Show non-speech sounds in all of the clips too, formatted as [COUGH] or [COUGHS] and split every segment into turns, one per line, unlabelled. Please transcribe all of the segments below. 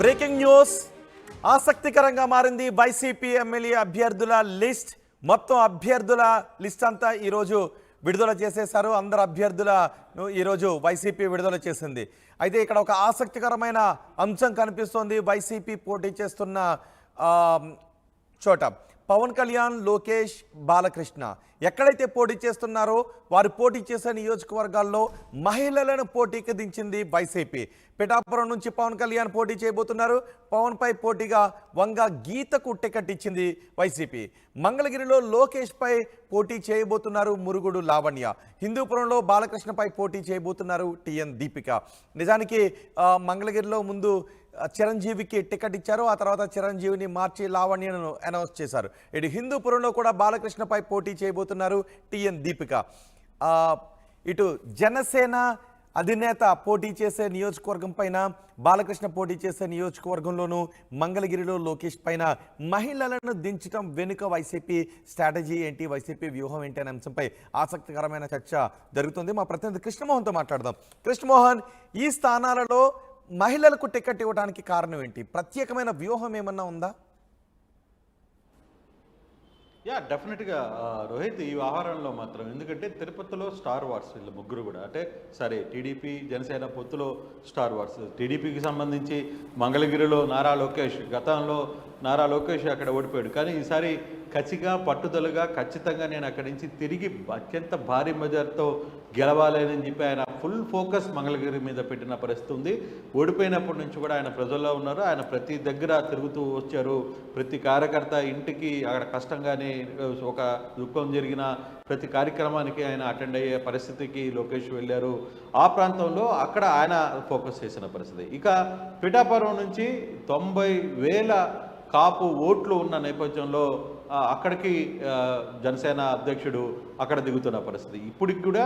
Breaking news. ఆసక్తికరంగా మారింది YCP MLA అభ్యర్థుల లిస్ట్. మొత్తం అభ్యర్థుల లిస్ట్ అంతా ఈరోజు విడుదల చేసేశారు. అందరు అభ్యర్థులను ఈరోజు వైసీపీ విడుదల చేసింది. అయితే ఇక్కడ ఒక ఆసక్తికరమైన అంశం కనిపిస్తోంది. వైసీపీ పోటీ చేస్తున్న చోట. పవన్ కళ్యాణ్ లోకేష్ బాలకృష్ణ. ఎక్కడైతే పోటీ చేస్తున్నారో వారు పోటీ చేసే నియోజకవర్గాల్లో మహిళలను పోటీకి దించింది వైసీపీ. పిఠాపురం నుంచి పవన్ కళ్యాణ్ పోటీ చేయబోతున్నారు. పవన్ పై పోటీగా వంగ గీతకు టికెట్ ఇచ్చింది వైసీపీ. మంగళగిరిలో లోకేష్ పై పోటీ చేయబోతున్నారు మురుగుడు లావణ్య. హిందూపురంలో బాలకృష్ణపై పోటీ చేయబోతున్నారు టిఎన్ దీపిక. నిజానికి మంగళగిరిలో ముందు చిరంజీవికి టికెట్ ఇచ్చారు. ఆ తర్వాత చిరంజీవిని మార్చి లావణ్యను అనౌన్స్ చేశారు. ఇటు హిందూపురంలో కూడా బాలకృష్ణపై పోటీ చేయబోతున్నారు టిఎన్ దీపిక. ఇటు జనసేన అధినేత పోటీ చేసే నియోజకవర్గం పైన బాలకృష్ణ పోటీ చేసే నియోజకవర్గంలోనూ మంగళగిరిలో లోకేష్ పైన మహిళలను దించడం వెనుక వైసీపీ స్ట్రాటజీ ఏంటి వైసీపీ వ్యూహం ఏంటి అనే అంశంపై ఆసక్తికరమైన చర్చ జరుగుతుంది. మా ప్రతినిధి కృష్ణమోహన్తో మాట్లాడదాం. కృష్ణమోహన్ ఈ స్థానాలలో మహిళలకు టికెట్ ఇవ్వడానికి కారణం ఏంటి? ప్రత్యేకమైన వ్యూహం ఏమన్నా ఉందా?
యా డెఫినెట్గా రోహిత్ ఈ వ్యవహారంలో మాత్రం. ఎందుకంటే తిరుపతిలో స్టార్ వార్స్ వీళ్ళు ముగ్గురు కూడా. అంటే సరే టీడీపీ జనసేన పొత్తులో స్టార్ వార్స్. టీడీపీకి సంబంధించి మంగళగిరిలో నారా లోకేష్ గతంలో నారా లోకేష్ అక్కడ ఓడిపోయాడు. కానీ ఈసారి కచ్చిగా పట్టుదలగా ఖచ్చితంగా నేను అక్కడి నుంచి తిరిగి అత్యంత భారీ మెజార్తో గెలవాలని చెప్పి ఆయన ఫుల్ ఫోకస్ మంగళగిరి మీద పెట్టిన పరిస్థితి ఉంది. ఓడిపోయినప్పటి నుంచి కూడా ఆయన ప్రజల్లో ఉన్నారు. ఆయన ప్రతి దగ్గర తిరుగుతూ వచ్చారు. ప్రతి కార్యకర్త ఇంటికి అక్కడ కష్టంగానే ఒక దుఃఖం జరిగిన ప్రతి కార్యక్రమానికి ఆయన అటెండ్ అయ్యే పరిస్థితికి లోకేష్ వెళ్ళారు. ఆ ప్రాంతంలో అక్కడ ఆయన ఫోకస్ చేసిన పరిస్థితి. ఇక పిఠాపురం నుంచి తొంభై వేల కాపు ఓట్లు ఉన్న నేపథ్యంలో అక్కడికి జనసేన అధ్యక్షుడు అక్కడ దిగుతున్న పరిస్థితి. ఇప్పటికి కూడా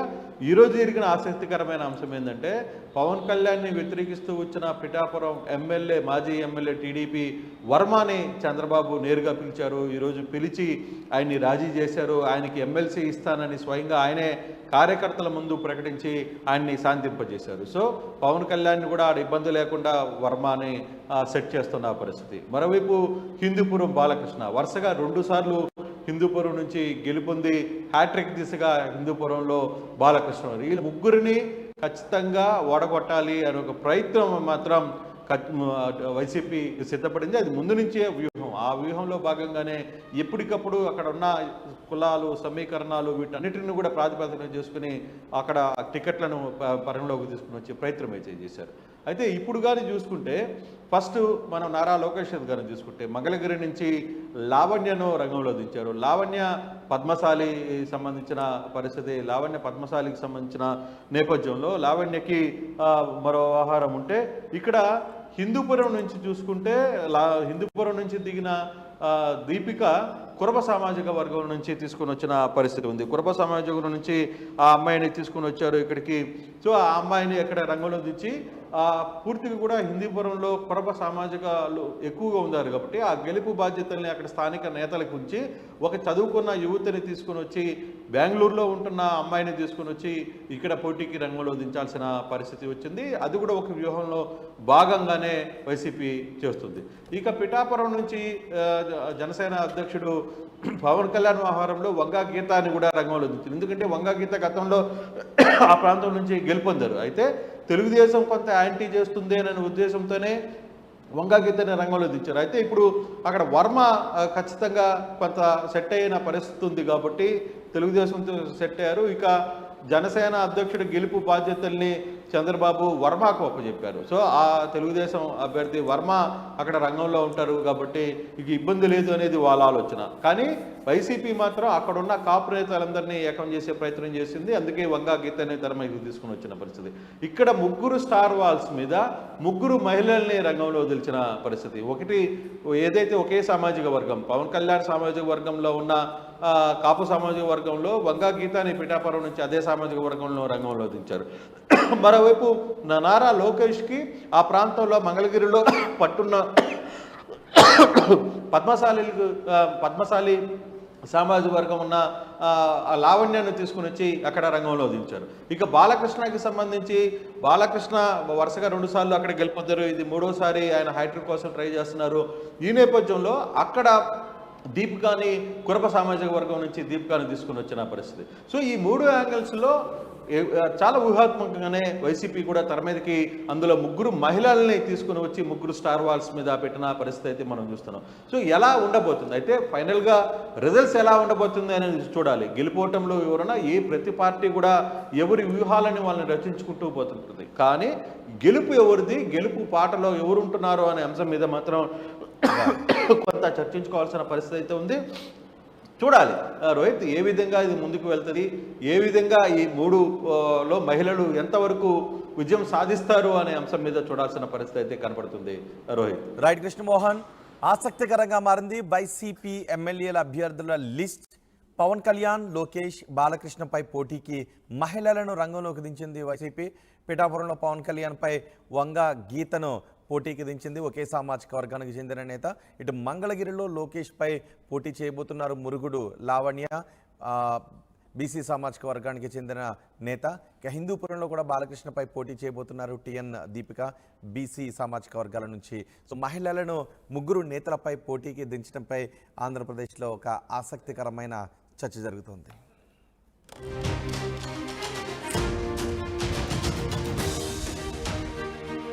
ఈరోజు జరిగిన ఆసక్తికరమైన అంశం ఏంటంటే పవన్ కళ్యాణ్ని వ్యతిరేకిస్తూ వచ్చిన పిఠాపురం ఎమ్మెల్యే మాజీ ఎమ్మెల్యే టీడీపీ వర్మని చంద్రబాబు నేరుగా పిలిచారు. ఈరోజు పిలిచి ఆయన్ని రాజీ చేశారు. ఆయనకి ఎమ్మెల్సీ ఇస్తానని స్వయంగా ఆయనే కార్యకర్తల ముందు ప్రకటించి ఆయన్ని శాంతింపజేశారు. సో పవన్ కళ్యాణ్ కూడా ఆడ ఇబ్బంది లేకుండా వర్మని సెట్ చేస్తున్న పరిస్థితి. మరోవైపు హిందూపురం బాలకృష్ణ. వరుసగా రెండు సార్లు హిందూపురం నుంచి గెలుపొంది హ్యాట్రిక్ దిశగా హిందూపురంలో బాలకృష్ణ వీళ్ళు ముగ్గురిని ఖచ్చితంగా ఓడగొట్టాలి అనే ఒక ప్రయత్నం మాత్రం వైసీపీ సిద్ధపడింది. అది ముందు నుంచే వ్యూహం. ఆ వ్యూహంలో భాగంగానే ఎప్పటికప్పుడు అక్కడ ఉన్న కులాలు సమీకరణాలు వీటన్నిటిని కూడా ప్రాతిపదికన చేసుకుని అక్కడ టికెట్లను ప- పరిగణలోకి తీసుకుని వచ్చే ప్రయత్నం అయితే చేశారు. అయితే ఇప్పుడు కానీ చూసుకుంటే ఫస్ట్ మనం నారా లోకేష్ గారిని చూసుకుంటే మంగళగిరి నుంచి లావణ్యను రంగంలో దించారు. లావణ్య పద్మశాలి సంబంధించిన పరిస్థితి లావణ్య పద్మశాలికి సంబంధించిన నేపథ్యంలో లావణ్యకి మరో వ్యవహారం ఉంటే ఇక్కడ హిందూపురం నుంచి చూసుకుంటే లా హిందూపురం నుంచి దిగిన దీపిక కురబ సామాజిక వర్గం నుంచి తీసుకుని వచ్చిన పరిస్థితి ఉంది. కురబ సామాజిక నుంచి ఆ అమ్మాయిని తీసుకుని వచ్చారు ఇక్కడికి. సో ఆ అమ్మాయిని ఎక్కడ రంగంలో దించి పూర్తిగా కూడా హిందీపురంలో కురబ సామాజికలు ఎక్కువగా ఉన్నారు కాబట్టి ఆ గెలుపు బాధ్యతల్ని అక్కడ స్థానిక నేతలకు ఉంచి ఒక చదువుకున్న యువతిని తీసుకుని వచ్చి బెంగళూరులో ఉంటున్న అమ్మాయిని తీసుకుని వచ్చి ఇక్కడ పోటీకి రంగంలో దించాల్సిన పరిస్థితి వచ్చింది. అది కూడా ఒక వ్యూహంలో భాగంగానే వైసీపీ చేస్తుంది. ఇక పిఠాపురం నుంచి జనసేన అధ్యక్షుడు పవన్ కళ్యాణ్ వ్యవహారంలో వంగా గీతాన్ని కూడా రంగంలో దించింది. ఎందుకంటే వంగా గీత గతంలో ఆ ప్రాంతం నుంచి గెలుపొందారు. అయితే తెలుగుదేశం కొంత యాంటీ చేస్తుంది అనే ఉద్దేశంతోనే వంగాగీతని రంగంలో దించారు. అయితే ఇప్పుడు అక్కడ వర్మ ఖచ్చితంగా కొంత సెట్ అయిన పరిస్థితి ఉంది కాబట్టి తెలుగుదేశంతో సెట్ అయ్యారు. ఇక జనసేన అధ్యక్షుడి గెలుపు బాధ్యతల్ని చంద్రబాబు వర్మకు అప్పచెప్పారు. సో ఆ తెలుగుదేశం అభ్యర్థి వర్మ అక్కడ రంగంలో ఉంటారు కాబట్టి ఇక ఇబ్బంది లేదు అనేది వాళ్ళ ఆలోచన. కానీ వైసీపీ మాత్రం అక్కడున్న కాపు నేతలందరినీ ఏకం చేసే ప్రయత్నం చేసింది. అందుకే వంగా గీతనే తెర మీదకి తీసుకుని వచ్చిన పరిస్థితి. ఇక్కడ ముగ్గురు స్టార్ వాల్స్ మీద ముగ్గురు మహిళల్ని రంగంలో వదిలిచిన పరిస్థితి. ఒకటి ఏదైతే ఒకే సామాజిక వర్గం పవన్ కళ్యాణ్ సామాజిక వర్గంలో ఉన్న కాపు సామాజిక వర్గంలో వంగా గీతాని పిఠాపురం నుంచి అదే సామాజిక వర్గంలో రంగంలో దించారు. [COUGHS] మరోవైపు నారా లోకేష్కి ఆ ప్రాంతంలో మంగళగిరిలో పట్టున్న [COUGHS] పద్మశాలి పద్మశాలి సామాజిక వర్గం ఉన్న ఆ, లావణ్యాన్ని తీసుకుని వచ్చి అక్కడ రంగంలో దించారు. ఇక బాలకృష్ణకి సంబంధించి బాలకృష్ణ వరుసగా రెండుసార్లు అక్కడ గెలుపొందారు. ఇది మూడోసారి ఆయన హైట్రిక్ కోసం ట్రై చేస్తున్నారు. ఈ నేపథ్యంలో అక్కడ దీపికాని కురప సామాజిక వర్గం నుంచి దీపికాని తీసుకుని వచ్చిన పరిస్థితి. సో ఈ మూడు యాంగిల్స్లో చాలా ఊహాత్మకంగానే వైసీపీ కూడా తెర మీదకి అందులో ముగ్గురు మహిళల్ని తీసుకుని వచ్చి ముగ్గురు స్టార్ వాల్స్ మీద పెట్టిన పరిస్థితి అయితే మనం చూస్తున్నాం. సో ఎలా ఉండబోతుంది? అయితే ఫైనల్గా రిజల్ట్స్ ఎలా ఉండబోతుంది అనేది చూడాలి. గెలిపోవటంలో ఎవరైనా ఏ ప్రతి పార్టీ కూడా ఎవరి వ్యూహాలని వాళ్ళని రచించుకుంటూ పోతుంటుంది. కానీ గెలుపు ఎవరిది? గెలుపు పాటలో ఎవరు ఉంటున్నారు అనే అంశం మీద మాత్రం కొంత చర్చించుకోవాల్సిన పరిస్థితి అయితే ఉంది. చూడాలి. రోహిత్ ఏ విధంగా ఇది ముందుకు వెళ్తుంది? ఏ విధంగా ఈ మూడు లో మహిళలు ఎంతవరకు విజయం సాధిస్తారు అనే అంశం మీద చూడాల్సిన పరిస్థితి అయితే కనపడుతుంది. రోహిత్.
రైట్ కృష్ణమోహన్. ఆసక్తికరంగా మారింది వైసీపీ ఎమ్మెల్యేల అభ్యర్థుల లిస్ట్. పవన్ కళ్యాణ్ లోకేష్ బాలకృష్ణపై పోటీకి మహిళలను రంగంలోకి దించింది వైసీపీ. పిఠాపురంలో పవన్ కళ్యాణ్పై వంగ గీతను పోటీకి దించింది. ఒకే సామాజిక వర్గానికి చెందిన నేత. ఇటు మంగళగిరిలో లోకేష్పై పోటీ చేయబోతున్నారు మురుగుడు లావణ్య. బీసీ సామాజిక వర్గానికి చెందిన నేత. ఇక హిందూపురంలో కూడా బాలకృష్ణపై పోటీ చేయబోతున్నారు టిఎన్ దీపిక బీసీ సామాజిక వర్గాల నుంచి. సో మహిళలను ముగ్గురు నేతలపై పోటీకి దించడంపై ఆంధ్రప్రదేశ్లో ఒక ఆసక్తికరమైన చర్చ జరుగుతోంది.